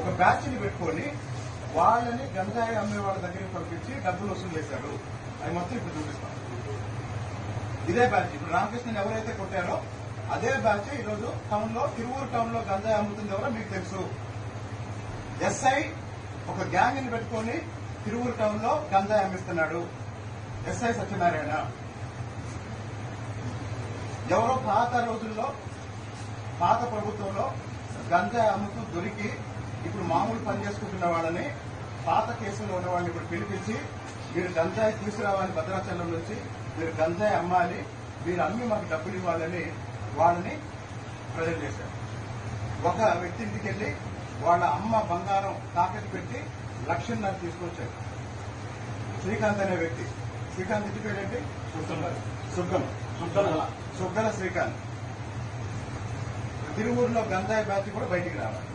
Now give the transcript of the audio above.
ఒక బ్యాచ్ని పెట్టుకొని వాళ్ళని గంజాయి అమ్మే వాళ్ళ దగ్గరికి పంపించి డబ్బులు వసూలు చేశారు. అది మొత్తం ఇప్పుడు చూపిస్తాం. ఇదే బ్యాచ్ ఇప్పుడు రామకృష్ణ ఎవరైతే కొట్టారో అదే బ్యాచ్ ఈరోజు టౌన్లో తిరువూరు టౌన్లో గంజాయి అమ్ముతుంది ఎవరో మీకు తెలుసు. ఎస్ఐ ఒక గ్యాంగ్ని పెట్టుకొని తిరువూరు టౌన్లో గంజాయి అమ్మిస్తున్నాడు. ఎస్ఐ సత్యనారాయణ. ఎవరో పాత రోజుల్లో పాత ప్రభుత్వంలో గంజాయి అమ్ముతూ దొరికి మామూలు పని చేసుకుంటున్న వాళ్ళని పాత కేసులో ఉన్న వాళ్ళని ఇప్పుడు పిలిపించి మీరు గంజాయి తీసుకురావాలి భద్రాచలం నుంచి మీరు గంజాయి అమ్మాలి మీరు అమ్మి మాకు డబ్బులు ఇవ్వాలని వాళ్ళని ప్రజెంట్ చేశారు. ఒక వ్యక్తి ఇంటికి వెళ్ళి వాళ్ళ అమ్మ బంగారం తాకట్టు పెట్టి లక్షన్నర తీసుకొచ్చారు. శ్రీకాంత్ అనే వ్యక్తి. శ్రీకాంత్ ఇంటి పేరేంటి సుగ్గం సుగ్గల శ్రీకాంత్. తిరువూరులో గంజాయి బ్యాచ్ కూడా బయటికి రావాలి.